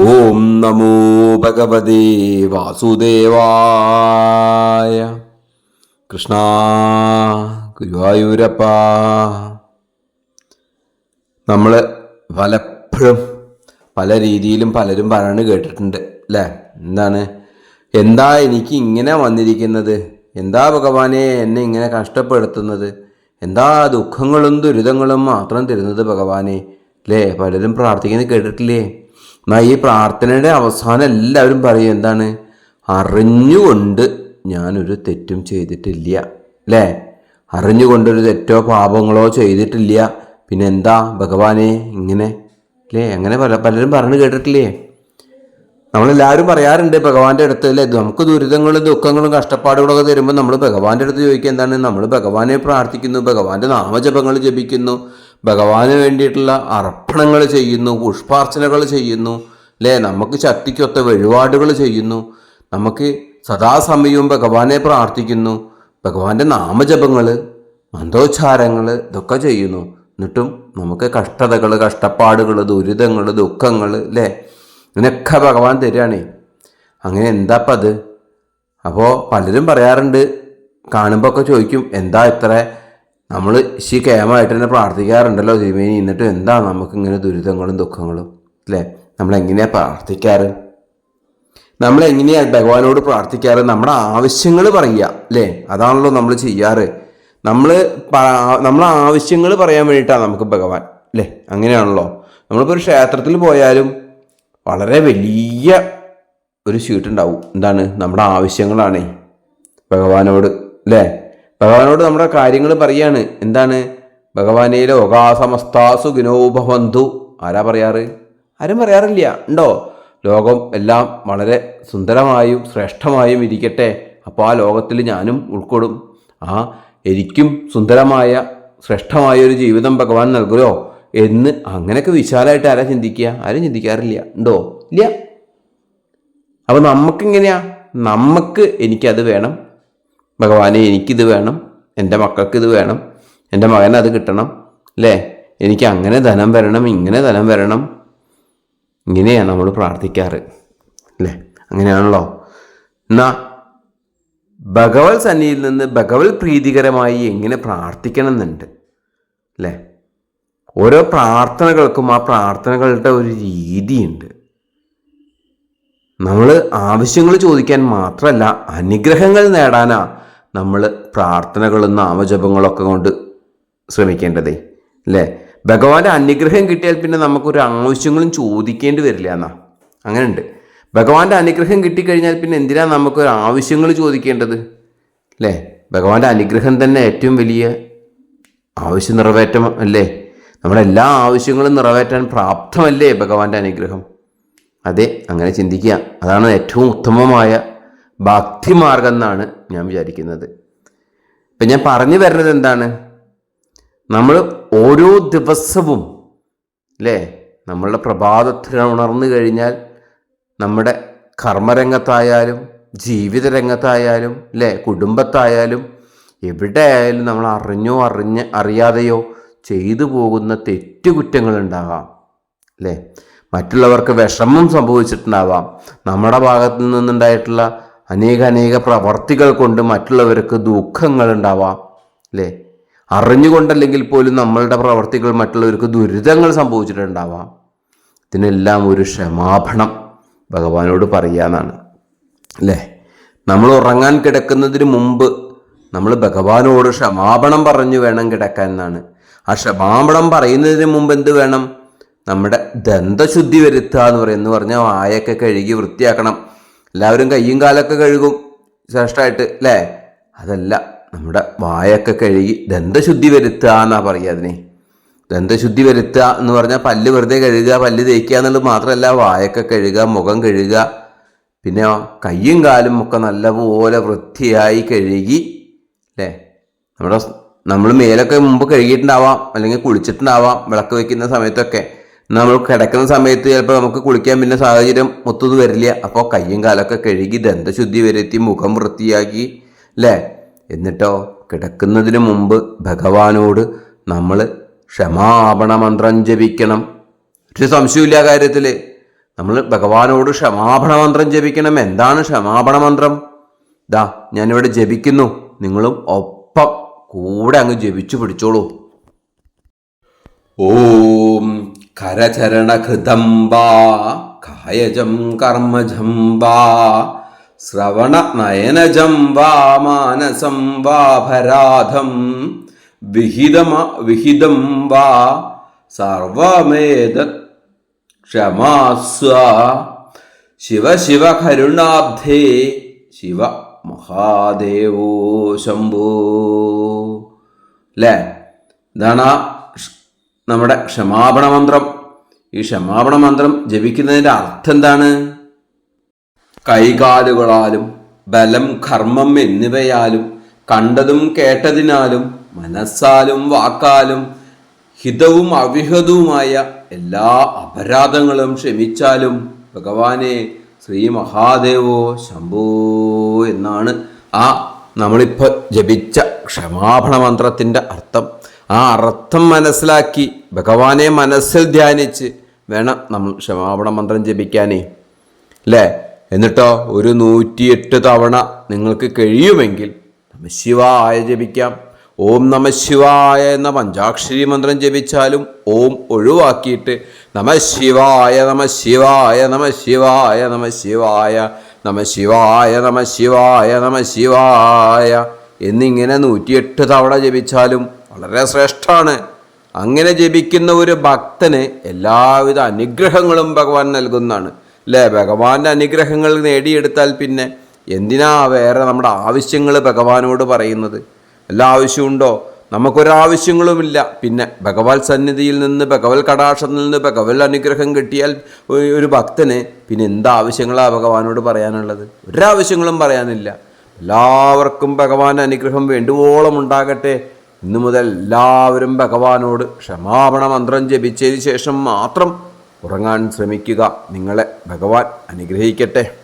ഓം നമോ ഭഗവതേ വാസുദേവായ. കൃഷ്ണ ഗുരുവായൂരപ്പ. നമ്മൾ പലപ്പോഴും പല രീതിയിലും പലരും പറയണ കേട്ടിട്ടുണ്ട് അല്ലേ? എന്താണ്? എന്താ എനിക്ക് ഇങ്ങനെ വന്നിരിക്കുന്നത്? എന്താ ഭഗവാനെ എന്നെ ഇങ്ങനെ കഷ്ടപ്പെടുത്തുന്നത്? എന്താ ദുഃഖങ്ങളും ദുരിതങ്ങളും മാത്രം തരുന്നത് ഭഗവാനെ? അല്ലേ? പലരും പ്രാർത്ഥിക്കുന്നത് കേട്ടിട്ടില്ലേ? എന്നാ ഈ പ്രാർത്ഥനയുടെ അവസാനം എല്ലാവരും പറയും എന്താണ്? അറിഞ്ഞുകൊണ്ട് ഞാനൊരു തെറ്റും ചെയ്തിട്ടില്ല. അല്ലേ അറിഞ്ഞുകൊണ്ടൊരു തെറ്റോ പാപങ്ങളോ ചെയ്തിട്ടില്ല. പിന്നെ എന്താ? ഭഗവാനെ ഇങ്ങനെ? അല്ലേ അങ്ങനെ പല പലരും പറഞ്ഞു കേട്ടിട്ടില്ലേ? നമ്മളെല്ലാവരും പറയാറുണ്ട് ഭഗവാന്റെ അടുത്ത് അല്ലേ നമുക്ക് ദുരിതങ്ങളും ദുഃഖങ്ങളും കഷ്ടപ്പാടുകളൊക്കെ തരുമ്പോൾ നമ്മൾ ഭഗവാന്റെ അടുത്ത് ചോദിക്കുക എന്താണ്? നമ്മൾ ഭഗവാനെ പ്രാർത്ഥിക്കുന്നു ഭഗവാന്റെ നാമജപങ്ങൾ ജപിക്കുന്നു ഭഗവാന് വേണ്ടിയിട്ടുള്ള അർപ്പണങ്ങൾ ചെയ്യുന്നു പുഷ്പാർച്ചനകൾ ചെയ്യുന്നു അല്ലേ നമുക്ക് ശക്തിക്കൊത്ത വഴിപാടുകൾ ചെയ്യുന്നു. നമുക്ക് സദാസമയവും ഭഗവാനെ പ്രാർത്ഥിക്കുന്നു. ഭഗവാന്റെ നാമജപങ്ങൾ മന്ത്രോച്ചാരങ്ങൾ ഇതൊക്കെ ചെയ്യുന്നു. എന്നിട്ടും നമുക്ക് കഷ്ടതകൾ കഷ്ടപ്പാടുകൾ ദുരിതങ്ങൾ ദുഃഖങ്ങൾ അല്ലേ ഇതിനൊക്കെ ഭഗവാൻ തരികയാണേ. അങ്ങനെ എന്താപ്പം അത് അപ്പോൾ പലരും പറയാറുണ്ട് കാണുമ്പോൾ ഒക്കെ ചോദിക്കും എന്താ ഇത്ര? നമ്മൾ ശി കേമായിട്ട് തന്നെ പ്രാർത്ഥിക്കാറുണ്ടല്ലോ തിരുമേനി എന്നിട്ട് എന്താ നമുക്ക് ഇങ്ങനെ ദുരിതങ്ങളും ദുഃഖങ്ങളും? അല്ലേ? നമ്മൾ എങ്ങനെയാണ് പ്രാർത്ഥിക്കാറ്? നമ്മൾ എങ്ങനെയാണ് ഭഗവാനോട് പ്രാർത്ഥിക്കാറ്? നമ്മുടെ ആവശ്യങ്ങൾ പറയുക അല്ലേ? അതാണല്ലോ നമ്മൾ ചെയ്യാറ്. നമ്മൾ നമ്മളെ ആവശ്യങ്ങൾ പറയാൻ വേണ്ടിയിട്ടാണ് നമുക്ക് ഭഗവാൻ അല്ലേ? അങ്ങനെയാണല്ലോ. നമ്മളിപ്പോൾ ഒരു ക്ഷേത്രത്തിൽ പോയാലും വളരെ വലിയ ഒരു ഷീട്ട് ഉണ്ടാവും എന്താണ്? നമ്മുടെ ആവശ്യങ്ങളാണേ ഭഗവാനോട് അല്ലേ? ഭഗവാനോട് നമ്മുടെ കാര്യങ്ങൾ പറയാണ്. എന്താണ്? ഭഗവാനെ ലോകാസമസ്താസു ഗുണോഭവന്തു ആരാ പറയാറ്? ആരും പറയാറില്ല. ഉണ്ടോ? ലോകം എല്ലാം വളരെ സുന്ദരമായും ശ്രേഷ്ഠമായും ഇരിക്കട്ടെ. അപ്പോൾ ആ ലോകത്തിൽ ഞാനും ഉൾക്കൊള്ളും ആ എനിക്കും സുന്ദരമായ ശ്രേഷ്ഠമായ ഒരു ജീവിതം ഭഗവാൻ നൽകുമോ എന്ന് അങ്ങനെയൊക്കെ വിശാലമായിട്ട് ആരാ ചിന്തിക്കുക? ആരും ചിന്തിക്കാറില്ല. ഉണ്ടോ? ഇല്ല. അപ്പോൾ നമുക്കിങ്ങനെയാ? നമുക്ക് എനിക്കത് വേണം. ഭഗവാനെ എനിക്കിത് വേണം. എന്റെ മക്കൾക്ക് ഇത് വേണം. എന്റെ മകന് അത് കിട്ടണം. അല്ലേ? എനിക്ക് അങ്ങനെ ധനം വരണം ഇങ്ങനെ ധനം വരണം. ഇങ്ങനെയാണ് നമ്മൾ പ്രാർത്ഥിക്കാറ്. അല്ലേ? അങ്ങനെയാണല്ലോ? എന്നാ ഭഗവത് സന്നിധിയിൽ നിന്ന് ഭഗവത് പ്രീതികരമായി എങ്ങനെ പ്രാർത്ഥിക്കണം എന്നുണ്ട് അല്ലേ? ഓരോ പ്രാർത്ഥനകൾക്കും ആ പ്രാർത്ഥനകളുടെ ഒരു രീതിയുണ്ട്. നമ്മൾ ആവശ്യങ്ങൾ ചോദിക്കാൻ മാത്രമല്ല അനുഗ്രഹങ്ങൾ നേടാനാ നമ്മൾ പ്രാർത്ഥനകളും നാമജപങ്ങളൊക്കെ കൊണ്ട് ശ്രമിക്കേണ്ടതേ അല്ലേ ഭഗവാന്റെ അനുഗ്രഹം കിട്ടിയാൽ പിന്നെ നമുക്കൊരു ആവശ്യങ്ങളും ചോദിക്കേണ്ടി വരില്ല എന്നാ. അങ്ങനെയുണ്ട്. ഭഗവാന്റെ അനുഗ്രഹം കിട്ടിക്കഴിഞ്ഞാൽ പിന്നെ എന്തിനാ നമുക്കൊരു ആവശ്യങ്ങൾ ചോദിക്കേണ്ടത് അല്ലേ ഭഗവാന്റെ അനുഗ്രഹം തന്നെ ഏറ്റവും വലിയ ആവശ്യം നിറവേറ്റം അല്ലേ? നമ്മുടെ എല്ലാ ആവശ്യങ്ങളും നിറവേറ്റാൻ പ്രാപ്തമല്ലേ ഭഗവാന്റെ അനുഗ്രഹം? അതെ അങ്ങനെ ചിന്തിക്കുക. അതാണ് ഏറ്റവും ഉത്തമമായ ഭക്തിമാർഗം എന്നാണ് ഞാൻ വിചാരിക്കുന്നത്. ഇപ്പം ഞാൻ പറഞ്ഞു വരുന്നത് എന്താണ്? നമ്മൾ ഓരോ ദിവസവും അല്ലേ? നമ്മളുടെ പ്രഭാതത്തിൽ ഉണർന്നു കഴിഞ്ഞാൽ നമ്മുടെ കർമ്മരംഗത്തായാലും ജീവിത രംഗത്തായാലും അല്ലേ? കുടുംബത്തായാലും എവിടെ ആയാലും നമ്മൾ അറിഞ്ഞോ അറിഞ്ഞ് അറിയാതെയോ ചെയ്തു പോകുന്ന തെറ്റുകുറ്റങ്ങളുണ്ടാകാം അല്ലേ? മറ്റുള്ളവർക്ക് വിഷമം സംഭവിച്ചിട്ടുണ്ടാവാം. നമ്മുടെ ഭാഗത്തു നിന്നുണ്ടായിട്ടുള്ള അനേക അനേക പ്രവർത്തികൾ കൊണ്ട് മറ്റുള്ളവർക്ക് ദുഃഖങ്ങൾ ഉണ്ടാവാം അല്ലേ അറിഞ്ഞുകൊണ്ടല്ലെങ്കിൽ പോലും നമ്മളുടെ പ്രവർത്തികൾ മറ്റുള്ളവർക്ക് ദുരിതങ്ങൾ സംഭവിച്ചിട്ടുണ്ടാവാം. ഇതിനെല്ലാം ഒരു ക്ഷമാപണം ഭഗവാനോട് പറയാന്നാണ് അല്ലേ നമ്മൾ ഉറങ്ങാൻ കിടക്കുന്നതിന് മുമ്പ് നമ്മൾ ഭഗവാനോട് ക്ഷമാപണം പറഞ്ഞു വേണം കിടക്കാൻ എന്നാണ്. ആ ക്ഷമാപണം പറയുന്നതിന് മുമ്പ് എന്ത് വേണം? നമ്മുടെ ദന്തശുദ്ധി വരുത്തുക എന്ന് പറയുന്നത് പറഞ്ഞാൽ വായൊക്കെ കഴുകി വൃത്തിയാക്കണം. എല്ലാവരും കയ്യും കാലൊക്കെ കഴുകും. ശ്രേഷ്ഠമായിട്ട് അല്ലേ? അതല്ല നമ്മുടെ വായൊക്കെ കഴുകി ദന്തശുദ്ധി വരുത്തുക എന്നാ പറയുക അതിനെ. ദന്തശുദ്ധി വരുത്തുക എന്ന് പറഞ്ഞാൽ പല്ല് വെറുതെ കഴുകുക പല്ല് തേക്കുക എന്നുള്ളത് മാത്രമല്ല വായൊക്കെ കഴുകുക മുഖം കഴുകുക. പിന്നെ കയ്യും കാലും ഒക്കെ നല്ലപോലെ വൃത്തിയായി കഴുകി അല്ലേ? നമ്മുടെ നമ്മൾ മേലൊക്കെ മുമ്പ് കഴുകിയിട്ടുണ്ടാവാം അല്ലെങ്കിൽ കുളിച്ചിട്ടുണ്ടാവാം വിളക്ക് വയ്ക്കുന്ന സമയത്തൊക്കെ. നമ്മൾ കിടക്കുന്ന സമയത്ത് ചിലപ്പോൾ നമുക്ക് കുളിക്കാൻ പിന്നെ സാഹചര്യം ഒത്തത് വരില്ല. അപ്പോൾ കയ്യും കാലൊക്കെ കഴുകി ദന്തശുദ്ധി വരുത്തി മുഖം വൃത്തിയാക്കി അല്ലേ എന്നിട്ടോ കിടക്കുന്നതിന് മുമ്പ് ഭഗവാനോട് നമ്മൾ ക്ഷമാപണ മന്ത്രം ജപിക്കണം. ഒരു സംശയമില്ല കാര്യത്തിൽ നമ്മൾ ഭഗവാനോട് ക്ഷമാപണ മന്ത്രം ജപിക്കണം. എന്താണ് ക്ഷമാപണ മന്ത്രം? ദാ ഞാനിവിടെ ജപിക്കുന്നു. നിങ്ങളും ഒപ്പം കൂടെ അങ്ങ് ജപിച്ചു പിടിച്ചോളൂ. ഓം കരചരണഘൃതം വാ കായജം കർമ്മജം വാ ശ്രവണ നയനജം വാ മാനസം വാ ഭരാധം വിഹിതമ വിഹിതം വാ സർവമേത ക്ഷമാസ്വ ശിവ ശിവ കരുണാബ്ധേ ശിവ മഹാദേവോ ശംഭോ അല്ലേ ഇതാണ് ആ ഷ്- നമ്മുടെ ക്ഷമാപണ മന്ത്രം. ഈ ക്ഷമാപണ മന്ത്രം ജപിക്കുന്നതിന്റെ അർത്ഥം എന്താണ്? കൈകാലുകളാലും ബലം കർമ്മം എന്നിവയാലും കണ്ടതും കേട്ടതിനാലും മനസ്സാലും വാക്കാലും ഹിതവും അവിഹിതവുമായ എല്ലാ അപരാധങ്ങളും ക്ഷമിച്ചാലും ഭഗവാനെ ശ്രീ മഹാദേവോ ശംഭോ എന്നാണ് ആ നമ്മളിപ്പോൾ ജപിച്ച ക്ഷമാപണ മന്ത്രത്തിന്റെ അർത്ഥം. ആ അർത്ഥം മനസ്സിലാക്കി ഭഗവാനെ മനസ്സിൽ ധ്യാനിച്ച് വേണം നമ്മൾ ക്ഷമാപണ മന്ത്രം ജപിക്കാനേ. അല്ലേ എന്നിട്ടോ ഒരു നൂറ്റിയെട്ട് തവണ നിങ്ങൾക്ക് കഴിയുമെങ്കിൽ നമശിവായ ജപിക്കാം. ഓം നമശിവായ എന്ന പഞ്ചാക്ഷരി മന്ത്രം ജപിച്ചാലും ഓം ഒഴിവാക്കിയിട്ട് നമശിവായ നമശിവായ നമശിവായ നമശിവായ നമശിവായ നമശിവായ നമശിവായ എന്നിങ്ങനെ നൂറ്റിയെട്ട് തവണ ജപിച്ചാലും വളരെ ശ്രേഷ്ഠമാണ് അങ്ങനെ ജപിക്കുന്ന ഒരു ഭക്തന് എല്ലാവിധ അനുഗ്രഹങ്ങളും ഭഗവാൻ നൽകുന്നതാണ്. അല്ലേ ഭഗവാന്റെ അനുഗ്രഹങ്ങൾ നേടിയെടുത്താൽ പിന്നെ എന്തിനാ വേറെ നമ്മുടെ ആവശ്യങ്ങൾ ഭഗവാനോട് പറയുന്നത്? എല്ലാ ആവശ്യമുണ്ടോ? നമുക്കൊരാവശ്യങ്ങളുമില്ല. പിന്നെ ഭഗവത് സന്നിധിയിൽ നിന്ന് ഭഗവത് കടാക്ഷത്തിൽ നിന്ന് ഭഗവത് അനുഗ്രഹം കിട്ടിയാൽ ഒരു ഭക്തന് പിന്നെ എന്താവശ്യങ്ങളാണ് ഭഗവാനോട് പറയാനുള്ളത്? ഒരാവശ്യങ്ങളും പറയാനില്ല. എല്ലാവർക്കും ഭഗവാൻ അനുഗ്രഹം വേണ്ടുവോളം ഉണ്ടാകട്ടെ. ഇന്നു മുതൽ എല്ലാവരും ഭഗവാനോട് ക്ഷമാപണ മന്ത്രം ജപിച്ചതിന് ശേഷം മാത്രം ഉറങ്ങാൻ ശ്രമിക്കുക. നിങ്ങളെ ഭഗവാൻ അനുഗ്രഹിക്കട്ടെ.